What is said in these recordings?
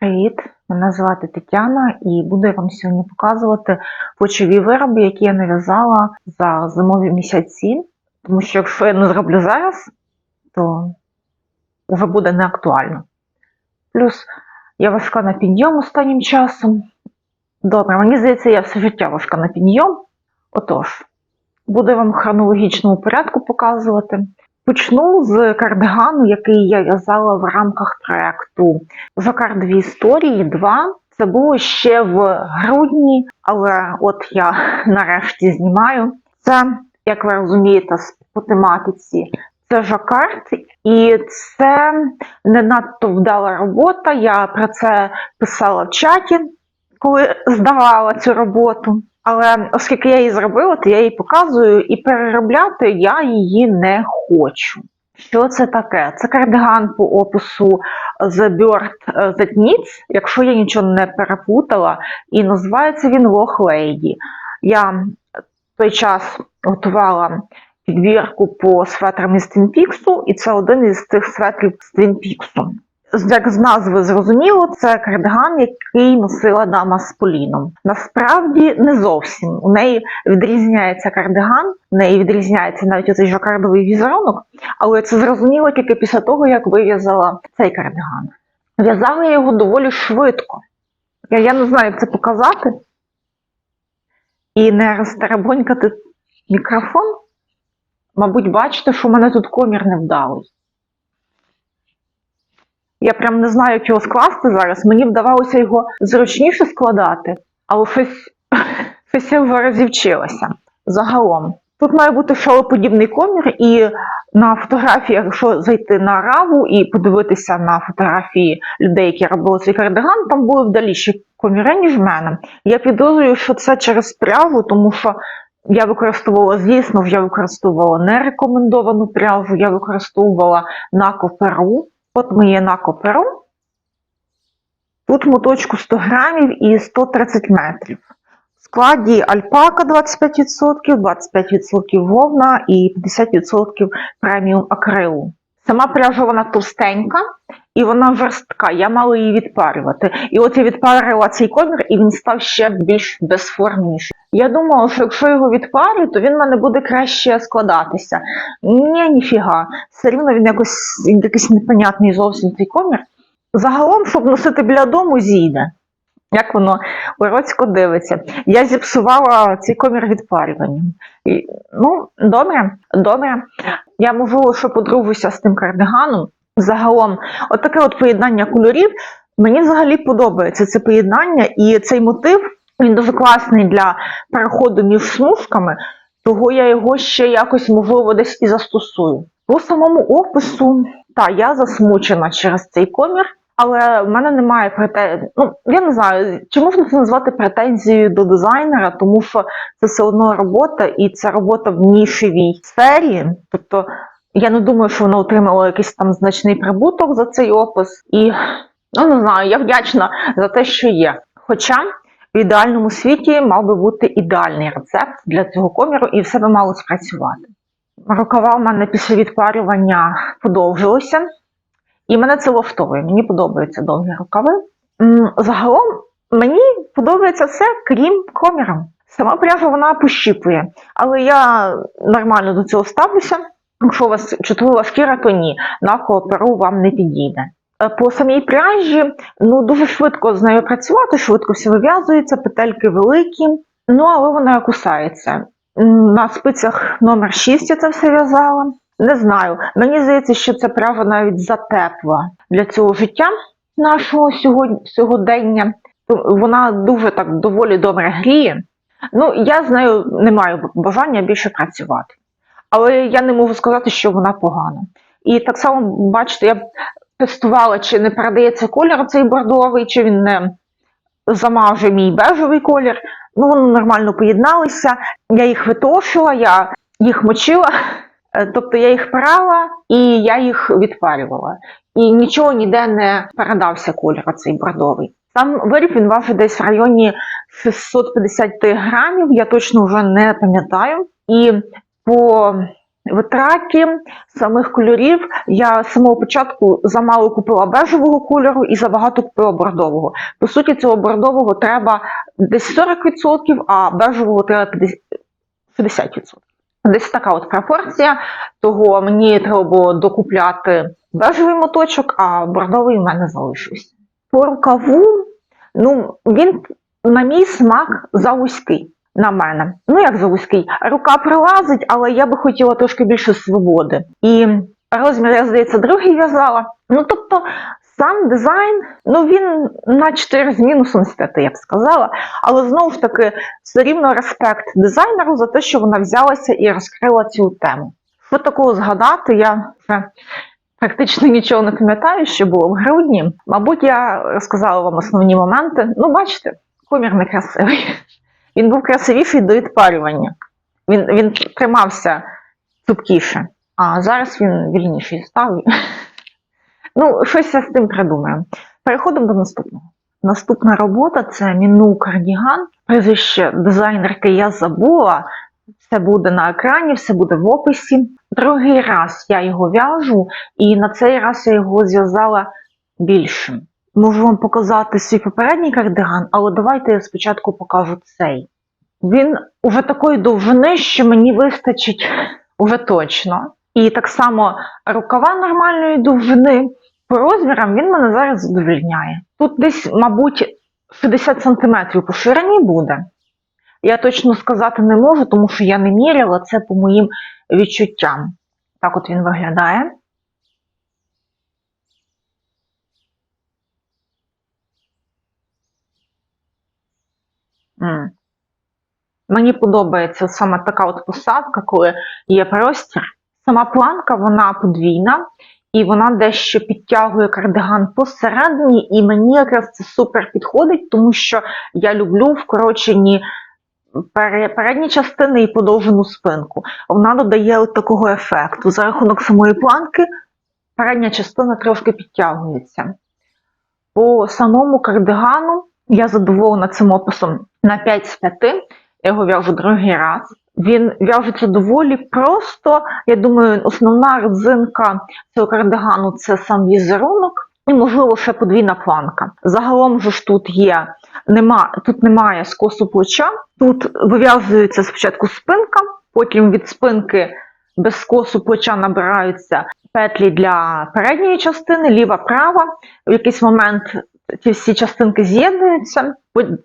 Привіт! Мене звати Тетяна і буду я вам сьогодні показувати почові вироби, які я нав'язала за зимові місяці. Тому що якщо я не зроблю зараз, то вже буде не актуально. Плюс я важка на підйом останнім часом. Добре, мені здається, я все життя важка на підйом. Отож, буду вам в хронологічному порядку показувати. Почну з кардигану, який я в'язала в рамках проекту Жакар дві історії 2. Це було ще в грудні, але от я нарешті знімаю. Це, як ви розумієте, по тематиці це жакард, і це не надто вдала робота. Я про це писала в чаті, коли здавала цю роботу. Але оскільки я її зробила, то я її показую і переробляти я її не хочу. Що це таке? Це кардиган по опису The Bird е, That Knits, якщо я нічого не переплутала, і називається він Log Lady. Я той час готувала підбірку по светрам із Peaks, і це один із тих светрів з Peaks. Як з назви зрозуміло, це кардиган, який носила дама з поліном. Насправді не зовсім. У неї відрізняється кардиган, у неї відрізняється навіть оцей жакардовий візерунок, але це зрозуміло тільки після того, як вив'язала цей кардиган. В'язала я його доволі швидко. Я, я не знаю, як це показати. І не розтеребонькати мікрофон. Мабуть, бачите, що в мене тут комір невдалий. Я прям не знаю, як його скласти зараз. Мені вдавалося його зручніше складати, але щось, щось я вже розівчилася. Загалом. Тут має бути шалоподібний комір, і на фотографіях, якщо зайти на раву і подивитися на фотографії людей, які робили цей кардиган, там були вдаліші коміри, ніж в мене. Я підозрюю, що це через пряву, тому що я використовувала, звісно, я використовувала нерекомендовану пряжу, я використовувала нако перу. От ми є на коперу. Тут моточку 100 грамів і 130 метрів. В складі альпака 25%, 25% вовна і 50% преміум акрилу. Сама пряжа вона товстенька і вона жорстка. Я мала її відпарювати. І от я відпарила цей комір, і він став ще більш безформніший. Я думала, що якщо його відпарю, то він в мене буде краще складатися. Ні, ніфіга. Все рівно він якось якийсь непонятний зовсім цей комір. Загалом, щоб носити біля дому, зійде. Як воно Уроцько дивиться. Я зіпсувала цей комір відпарюванням. Ну, добре, добре. Я можу, що подружуся з тим кардиганом. Загалом, от таке от поєднання кольорів. Мені взагалі подобається це поєднання, і цей мотив він дуже класний для переходу між смужками, того я його ще якось, можливо, десь і застосую. По самому опису, та я засмучена через цей комір, але в мене немає претензій. Ну, я не знаю, чи можна це назвати претензією до дизайнера, тому що це все одно робота, і це робота в нішевій сфері. Тобто я не думаю, що вона отримала якийсь там значний прибуток за цей опис. І ну не знаю, я вдячна за те, що є. Хоча в ідеальному світі мав би бути ідеальний рецепт для цього коміру, і все би мало спрацювати. Рукава в мене після відпарювання подовжилися, і мене це влаштовує. Мені подобаються довгі рукави. Загалом мені подобається все, крім коміра. Сама пряжа вона пощіпує, але я нормально до цього ставлюся. Якщо у вас чутлива шкіра, то ні, на кооперу вам не підійде. Е, По самій пряжі, ну дуже швидко з нею працювати, швидко все вив'язується, петельки великі, ну але вона кусається. На спицях номер 6 я це все в'язала. Не знаю. Мені здається, що ця пряжа навіть затепла для цього життя нашого сьогодні, сьогодення. Вона дуже так доволі добре гріє. Ну, я з нею не маю бажання більше працювати. Але я не можу сказати, що вона погана. І так само, бачите, я тестувала, чи не передається колір цей бордовий, чи він не замаже мій бежевий колір. Ну, вони нормально поєдналися. Я їх витошила, я їх мочила, Е, тобто я їх прала і я їх відпарювала. І нічого ніде не передався колір цей бордовий. Сам виріб він важить десь в районі 650 грамів, я точно вже не пам'ятаю. І по витраки, самих кольорів. Я з самого початку замало купила бежевого кольору і забагато купила бордового. По суті, цього бордового треба десь 40%, а бежевого треба 50%. Десь така от пропорція, того мені треба було докупляти бежевий моточок, а бордовий в мене залишився. По рукаву, ну, він на мій смак завузький. На мене. Ну, як завузький. Рука прилазить, але я би хотіла трошки більше свободи. І розмір, я здається, другий в'язала. Ну, тобто, сам дизайн, ну він на 4 з мінусом з 5, я б сказала. Але знову ж таки, все рівно респект дизайнеру за те, що вона взялася і розкрила цю тему. Що такого згадати, я вже практично нічого не пам'ятаю, що було в грудні. Мабуть, я розказала вам основні моменти. Ну, бачите, комір не красивий. Він був красивіший до відпарювання. Він, він тримався цупкіше, а зараз він вільніший став. Ну, щось я з тим придумаю. Переходимо до наступного. Наступна робота це Міну Кардіган. Прізвище дизайнерки я забула. Все буде на екрані, все буде в описі. Другий раз я його в'яжу, і на цей раз я його зв'язала більшим. Можу вам показати свій попередній кардиган, але давайте я спочатку покажу цей. Він уже такої довжини, що мені вистачить уже точно. І так само рукава нормальної довжини. По розмірам він мене зараз задовільняє. Тут десь, мабуть, 60 см по ширині буде. Я точно сказати не можу, тому що я не міряла це по моїм відчуттям. Так от він виглядає. Мені подобається саме така от посадка, коли є простір. Сама планка вона подвійна, і вона дещо підтягує кардиган посередині, і мені якраз це супер підходить, тому що я люблю вкорочені передні частини і подовжену спинку. Вона додає от такого ефекту. За рахунок самої планки передня частина трошки підтягується. По самому кардигану я задоволена цим описом на 5 з 5. Я його в'яжу другий раз. Він в'яжеться доволі просто. Я думаю, основна родзинка цього кардигану це сам візерунок і, можливо, ще подвійна планка. Загалом ж тут є, нема, тут немає скосу плеча. Тут вив'язується спочатку спинка, потім від спинки без скосу плеча набираються петлі для передньої частини, ліва, права. В якийсь момент ці всі частинки з'єднуються,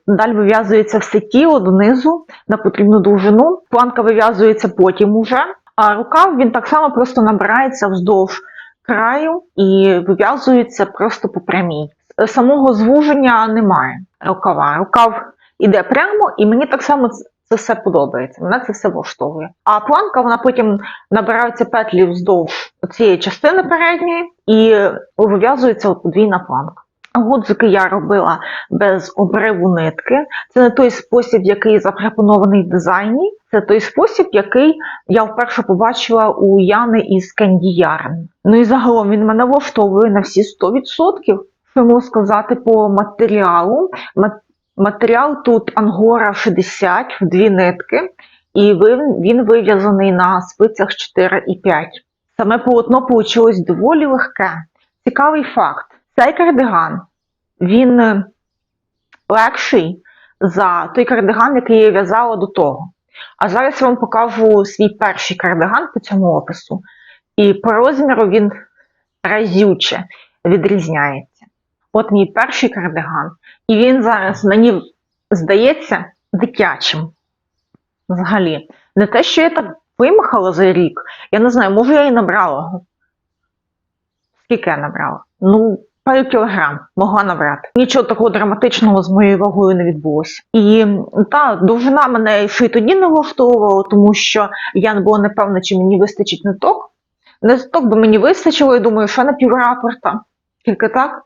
далі вив'язується все тіло донизу на потрібну довжину. Планка вив'язується потім уже, а рукав він так само просто набирається вздовж краю і вив'язується просто по прямій. Е, Самого звуження немає рукава. Рукав іде прямо, і мені так само це все подобається. Мене це все влаштовує. А планка вона потім набираються петлі вздовж цієї частини передньої і вив'язується подвійна планка. Гудзики я робила без обриву нитки. Це не той спосіб, який запропонований в дизайні. Це той спосіб, який я вперше побачила у Яни із Yarn. Ну і загалом він мене влаштовує на всі 100%. Що сказати по матеріалу? Матеріал тут ангора 60 в дві нитки, і він вив'язаний на спицях 4 і 5. Саме полотно вийшло доволі легке. Цікавий факт. Цей кардиган він е, легший за той кардиган, який я в'язала до того. А зараз я вам покажу свій перший кардиган по цьому опису. І по розміру він разюче відрізняється. От мій перший кардиган. І він зараз мені здається дитячим. Взагалі. Не те, що я так вимахала за рік. Я не знаю, може я і набрала. Скільки я набрала? Ну, пару кілограм могла набрати. Нічого такого драматичного з моєю вагою не відбулося. І та довжина мене ще й тоді не влаштовувала, тому що я не була непевна, чи мені вистачить ниток. Ниток би мені вистачило, я думаю, що на піврапорта. Тільки так.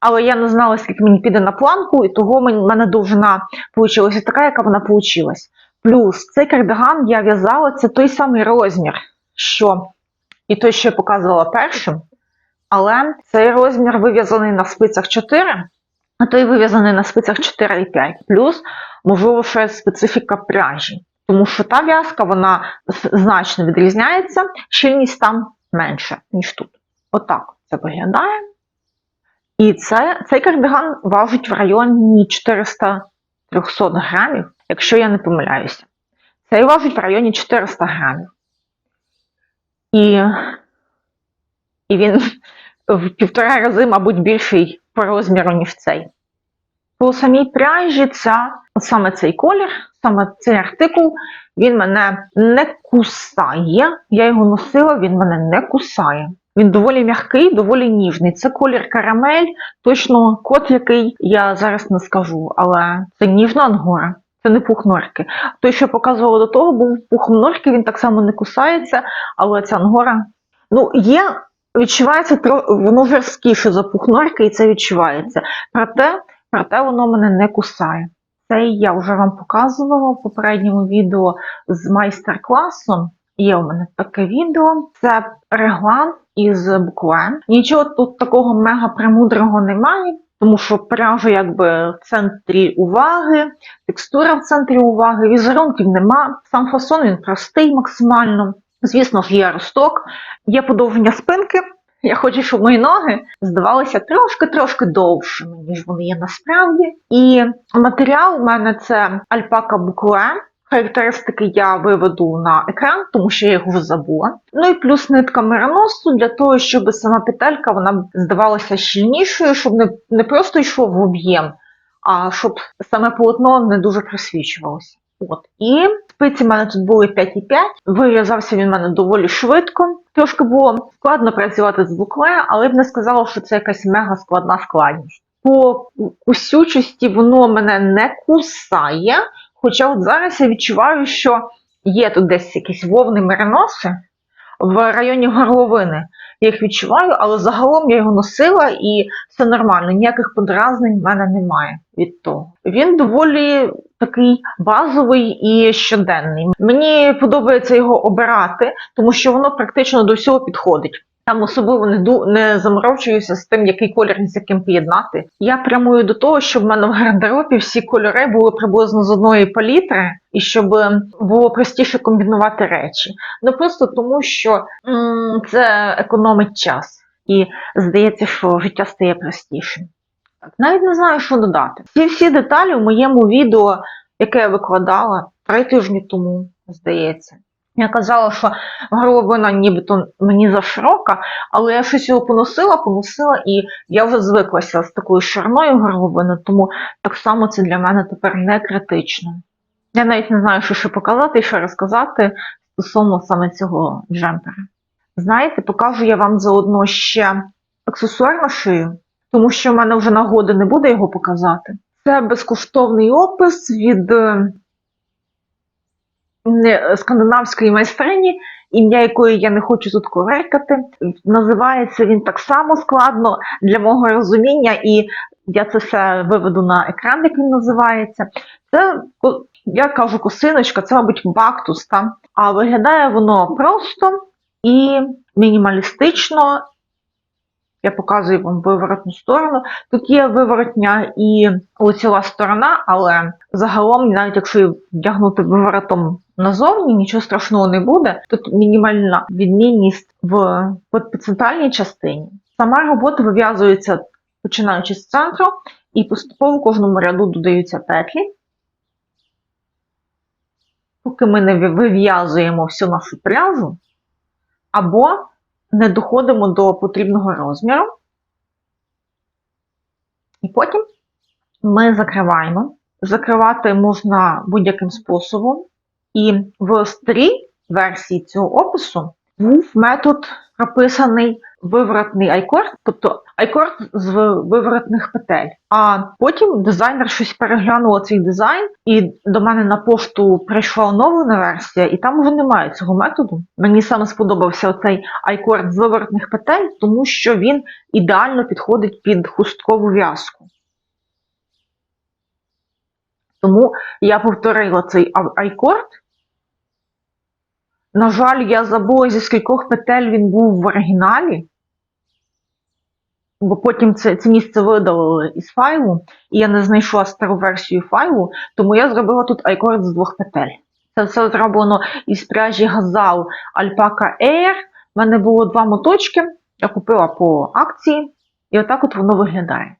Але я не знала, скільки мені піде на планку, і того в мене довжина вийшла така, яка вона вийшла. Плюс цей кардиган я в'язала, це той самий розмір, що і той, що я показувала першим. Але цей розмір вив'язаний на спицях 4, а той вив'язаний на спицях 4 і 5. Плюс, можливо, ще специфіка пряжі. Тому що та в'язка вона значно відрізняється, щільність там менша, ніж тут. Отак це виглядає. І це, цей кардиган важить в районі 400-300 грамів, якщо я не помиляюся. Цей важить в районі 400 грамів. І, і він в півтора рази, мабуть, більший по розміру, ніж цей. По самій пряжі ця, саме цей колір, саме цей артикул, він мене не кусає. Я його носила, він мене не кусає. Він доволі м'який, доволі ніжний. Це колір карамель, точно код, який я зараз не скажу, але це ніжна ангора. Це не пух норки. Той, що показувала до того, був пухом норки, він так само не кусається, але ця ангора. Ну, є, відчувається воно жорсткіше за пух норки, і це відчувається. Проте, проте воно мене не кусає. Це я вже вам показувала в попередньому відео з майстер-класом. Є у мене таке відео. Це реглан із буклем. Нічого тут такого мега премудрого немає, тому що пряжа якби в центрі уваги, текстура в центрі уваги, візерунків нема. Сам фасон він простий максимально. Звісно ж, є росток, є подовження спинки. Я хочу, щоб мої ноги здавалися трошки-трошки довшими, ніж вони є насправді. І матеріал у мене це альпака букле. Характеристики я виведу на екран, тому що я його вже забула. Ну і плюс нитка мероносу для того, щоб сама петелька вона здавалася щільнішою, щоб не, не просто йшов в об'єм, а щоб саме полотно не дуже просвічувалося. От. І спиці в мене тут були 5,5, вив'язався він в мене доволі швидко. Трошки було складно працювати з букле, але б не сказала, що це якась мега складна складність. По кусючості воно мене не кусає. Хоча от зараз я відчуваю, що є тут десь якісь вовни мериноси в районі горловини. Я їх відчуваю, але загалом я його носила і все нормально, ніяких подразнень в мене немає від того. Він доволі такий базовий і щоденний. Мені подобається його обирати, тому що воно практично до всього підходить. Там особливо не ду не заморочуюся з тим, який колір з яким поєднати. Я прямую до того, щоб в мене в гардеробі всі кольори були приблизно з одної палітри, і щоб було простіше комбінувати речі. Не просто тому, що м це економить час, і здається, що життя стає простішим. Навіть не знаю, що додати. Ці всі деталі в моєму відео, яке я викладала три тижні тому, здається. Я казала, що горловина нібито мені заширока, але я щось його поносила, поносила, і я вже звиклася з такою шириною горловини, тому так само це для мене тепер не критично. Я навіть не знаю, що ще показати і що розказати стосовно саме цього джемпера. Знаєте, покажу я вам заодно ще аксесуар на шию, тому що в мене вже нагоди не буде його показати. Це безкоштовний опис від е, скандинавської майстрині, ім'я якої я не хочу тут коверкати. Називається він так само складно для мого розуміння, і я це все виведу на екран, як він називається. Це, я кажу, косиночка, це, мабуть, бактус, та? а виглядає воно просто і мінімалістично. Я показую вам виворотну сторону. Тут є виворотня і лицева сторона, але загалом, навіть якщо вдягнути виворотом назовні, нічого страшного не буде. Тут мінімальна відмінність в центральній частині. Сама робота вив'язується починаючи з центру, і поступово в кожному ряду додаються петлі. Поки ми не вив'язуємо всю нашу пряжу, або не доходимо до потрібного розміру. І потім ми закриваємо. Закривати можна будь-яким способом. І в старій версії цього опису був метод прописаний виворотний айкорд, тобто айкорд з виворотних петель. А потім дизайнер щось переглянув цей дизайн, і до мене на пошту прийшла оновлена версія, і там вже немає цього методу. Мені саме сподобався оцей айкорд з виворотних петель, тому що він ідеально підходить під хусткову в'язку. Тому я повторила цей айкорд. На жаль, я забула, зі скількох петель він був в оригіналі, бо потім це, це місце видалили із файлу, і я не знайшла стару версію файлу, тому я зробила тут айкорд з двох петель. Це все зроблено із пряжі Газал Alpaca Air. У мене було два моточки. Я купила по акції, і отак от воно виглядає.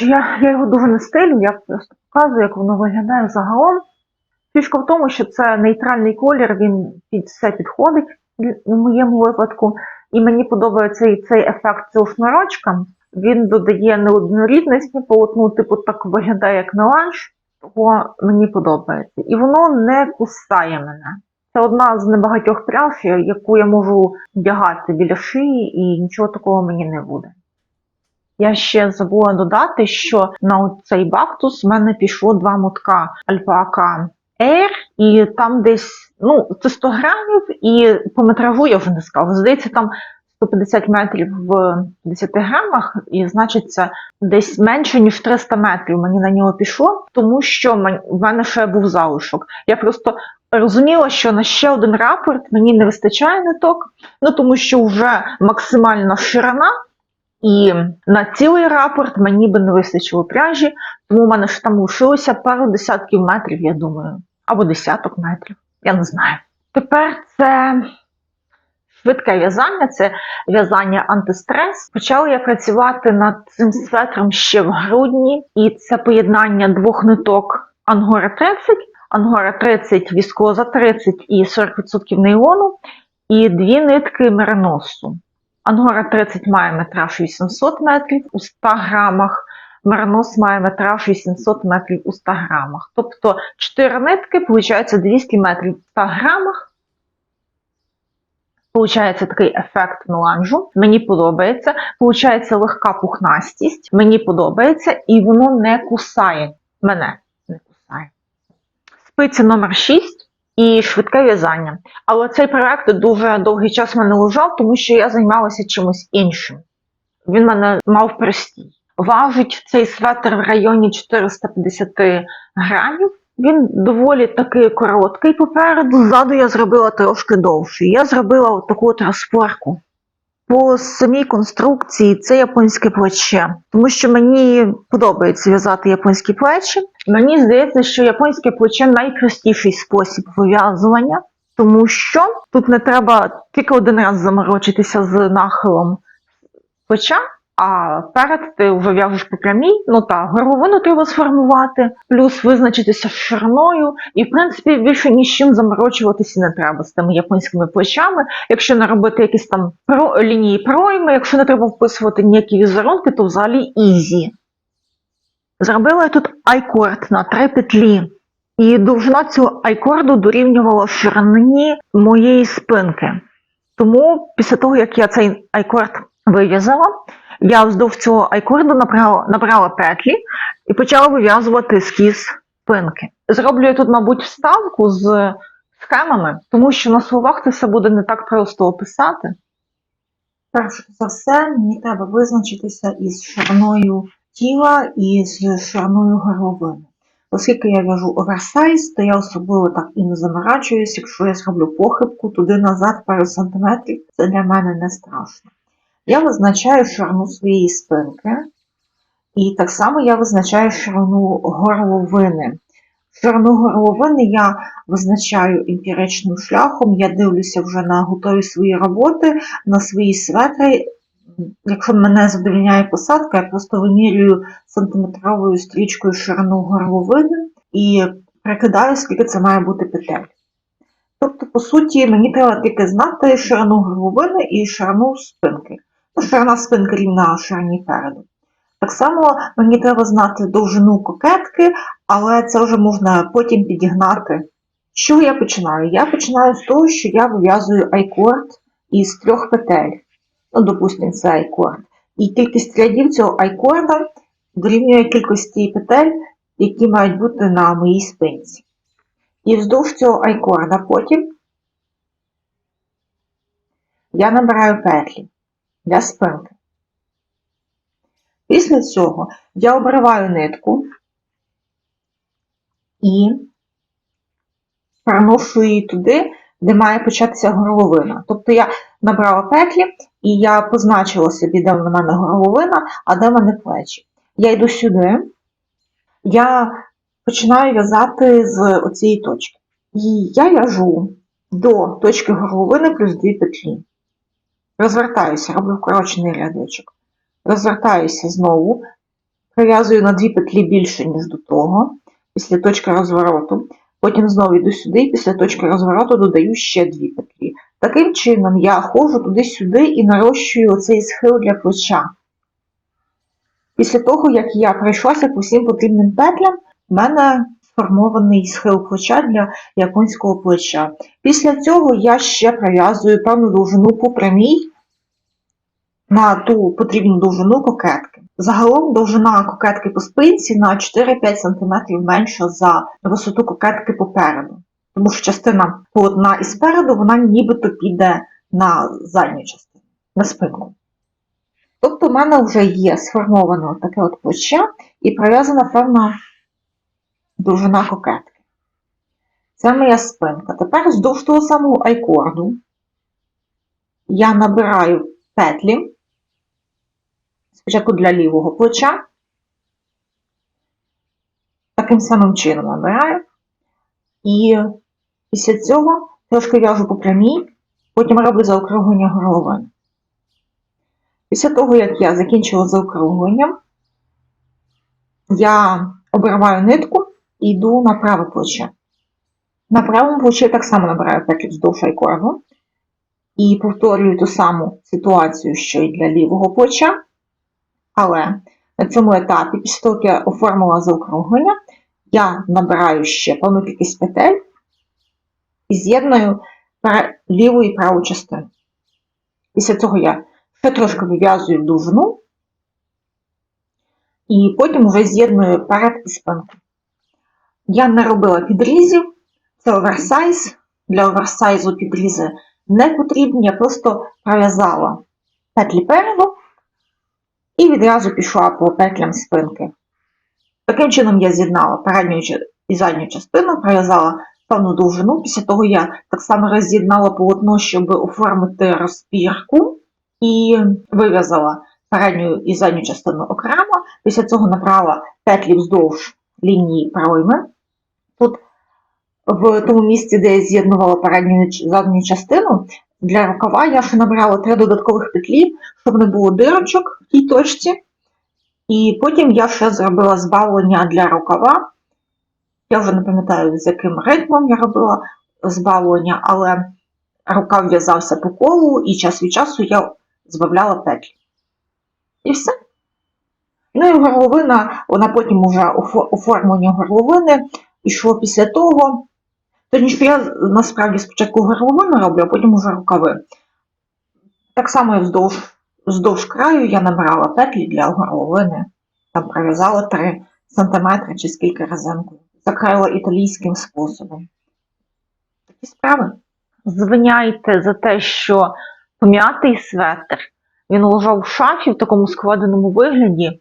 Я, я його дуже не стилю, я просто показую, як воно виглядає загалом. Фішка в тому, що це нейтральний колір, він під все підходить в моєму випадку. І мені подобається і цей ефект цього шнурочка. Він додає неоднорідності полотну, типу так виглядає як меланж, того мені подобається. І воно не кусає мене. Це одна з небагатьох пряж, яку я можу вдягати біля шиї, і нічого такого мені не буде. Я ще забула додати, що на цей бактус в мене пішло два мотка альпака Air, і там десь ну, це 100 грамів, і по метражу я вже не сказала. Здається, там 150 метрів в 10 грамах, і значить це десь менше, ніж 300 метрів мені на нього пішло, тому що в мене ще був залишок. Я просто розуміла, що на ще один рапорт мені не вистачає ниток, ну тому що вже максимальна ширина. І на цілий рапорт мені би не вистачило пряжі, тому в мене ж там лишилося пару десятків метрів, я думаю, або десяток метрів, я не знаю. Тепер це швидке в'язання, це в'язання антистрес. Почала я працювати над цим светром ще в грудні, і це поєднання двох ниток Ангора 30, Ангора 30, віскоза 30 і 40% нейлону, і дві нитки мериносу. Ангора 30 має метраж 800 метрів у 100 грамах, Меринос має метраж 800 метрів у 100 грамах. Тобто 4 нитки, виходить 200 метрів у 100 грамах. Получається такий ефект меланжу. Мені подобається. Получається легка пухнастість. Мені подобається, і воно не кусає. Мене не кусає. Спиці номер 6 і швидке в'язання. Але цей проект дуже довгий час в мене лежав, тому що я займалася чимось іншим. Він мене мав простій. Важить цей светр в районі 450 грамів. Він доволі таки короткий попереду. Ззаду я зробила трошки довший. Я зробила от таку от розпорку. По самій конструкції це японське плече, тому що мені подобається в'язати японські плечі. Мені здається, що японське плече найпростіший спосіб вив'язування, тому що тут не треба тільки один раз заморочитися з нахилом плеча, а перед ти вже в'яжеш по прямій, ну та горловину треба сформувати, плюс визначитися шириною, і в принципі більше ні з чим заморочуватися не треба з тими японськими плечами. Якщо не робити якісь там про лінії пройми, якщо не треба вписувати ніякі візерунки, то взагалі ізі. Зробила я тут айкорд на три петлі. І довжина цього айкорду дорівнювала ширині моєї спинки. Тому після того, як я цей айкорд вив'язала, я вздовж цього айкорду набрала, набрала петлі і почала вив'язувати ескіз спинки. Зроблю я тут, мабуть, вставку з схемами, тому що на словах це все буде не так просто описати. Перш за все, мені треба визначитися із шириною тіла і з шириною горловини. Оскільки я в'яжу оверсайз, то я особливо так і не заморачуюсь, якщо я зроблю похибку туди-назад пару сантиметрів, це для мене не страшно. Я визначаю ширину своєї спинки, і так само я визначаю ширину горловини. Ширину горловини я визначаю емпіричним шляхом, я дивлюся вже на готові свої роботи, на свої светри. Якщо мене задовільняє посадка, я просто вимірюю сантиметровою стрічкою ширину горловини і прикидаю, скільки це має бути петель. Тобто, по суті, мені треба тільки знати ширину горловини і ширину спинки. Ширина спинки рівна ширині переду. Так само мені треба знати довжину кокетки, але це вже можна потім підігнати. Чого я починаю? Я починаю з того, що я вив'язую айкорд із трьох петель. Ну, допустимо, це айкорд. І кількість рядів цього айкорда дорівнює кількості петель, які мають бути на моїй спинці. І вздовж цього айкорда потім я набираю петлі для спинки. Після цього я обриваю нитку і переношу її туди, де має початися горловина. Тобто я набрала петлі, і я позначила собі, де в мене горловина, а де в мене плечі. Я йду сюди, я починаю в'язати з оцієї точки. І я в'яжу до точки горловини плюс дві петлі. Розвертаюся, роблю вкорочений рядочок. Розвертаюся знову, прив'язую на дві петлі більше, ніж до того, після точки розвороту. Потім знову йду сюди, і після точки розвороту додаю ще дві петлі. Таким чином я ходжу туди-сюди і нарощую оцей схил для плеча. Після того, як я пройшлася по всім потрібним петлям, в мене сформований схил плеча для японського плеча. Після цього я ще пров'язую певну довжину по прямій на ту потрібну довжину кокетки. Загалом довжина кокетки по спинці на 4-5 см менша за висоту кокетки попереду. Тому що частина полотна із спереду, вона нібито піде на задню частину, на спинку. Тобто в мене вже є сформоване таке от плече і пров'язана певна довжина кокетки. Це моя спинка. Тепер вздовж того самого айкорду я набираю петлі. Спочатку для лівого плеча. Таким самим чином набираю. І після цього трошки в'яжу по прямій, потім роблю заокруглення горловини. Після того, як я закінчила заокругленням, я обриваю нитку і йду на праве плече. На правому плечі так само набираю петлю вздовж айкорду і повторюю ту саму ситуацію, що і для лівого плеча. Але на цьому етапі, після того, як я оформила заокруглення, я набираю ще певну кількість петель і з'єдную ліву і праву частину. Після цього я ще трошки вив'язую довжину, і потім вже з'єдную перед і спинку. Я не робила підрізів, це оверсайз. Для оверсайзу підрізи не потрібні, я просто пров'язала петлі переду і відразу пішла по петлям спинки. Таким чином я з'єднала передню і задню частину, пров'язала певну довжину. Після того я так само роз'єднала полотно, щоб оформити розпірку, і вив'язала передню і задню частину окремо. Після цього набрала петлі вздовж лінії пройми. В тому місці, де я з'єднувала передню задню частину, для рукава я ще набрала три додаткових петлі, щоб не було дирочок в тій точці. І потім я ще зробила збавлення для рукава. Я вже не пам'ятаю, з яким ритмом я робила збавлення, але рукав в'язався по колу, і час від часу я збавляла петлі. І все. Ну і горловина, вона потім уже оформлення горловини йшло після того. Точніше, я насправді спочатку горловину роблю, а потім уже рукави. Так само і вздовж, вздовж краю я набрала петлі для горловини. Там пров'язала 3 см чи скільки резинкою. Закраїла італійським способом. Такі справи. Звиняйте за те, що пом'ятий светр, він лежав в шафі в такому складеному вигляді.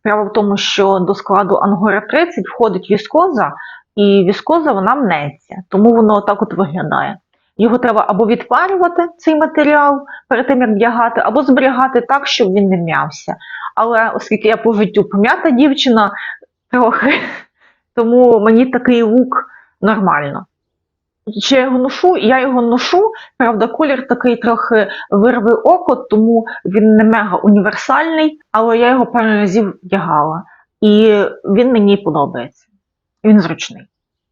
Справа в тому, що до складу Ангора 30 входить віскоза, і віскоза вона мнеться, тому воно отак от виглядає. Його треба або відпарювати, цей матеріал, перед тим як вдягати, або зберігати так, щоб він не м'явся. Але оскільки я по життю пом'ята дівчина трохи, тому мені такий лук нормально. Чи я його ношу? Я його ношу. Правда, колір такий трохи вирви око, тому він не мега універсальний, але я його пару разів вдягала. І він мені подобається. Він зручний.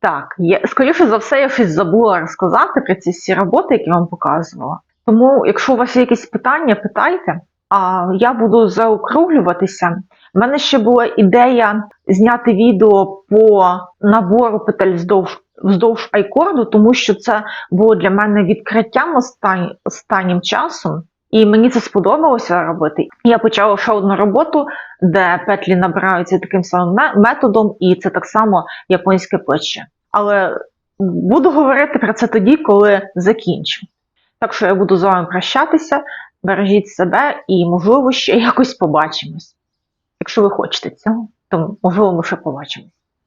Так, є, скоріше за все, я щось забула розказати про ці всі роботи, які вам показувала. Тому, якщо у вас є якісь питання, питайте. А я буду заокруглюватися. У мене ще була ідея зняти відео по набору петель вздовж, вздовж айкорду, тому що це було для мене відкриттям останнім часом. І мені це сподобалося робити. Я почала ще одну роботу, де петлі набираються таким самим методом, і це так само японське плече. Але буду говорити про це тоді, коли закінчу. Так що я буду з вами прощатися. Бережіть себе і, можливо, ще якось побачимось. Якщо ви хочете цього, то можливо ми ще побачимось.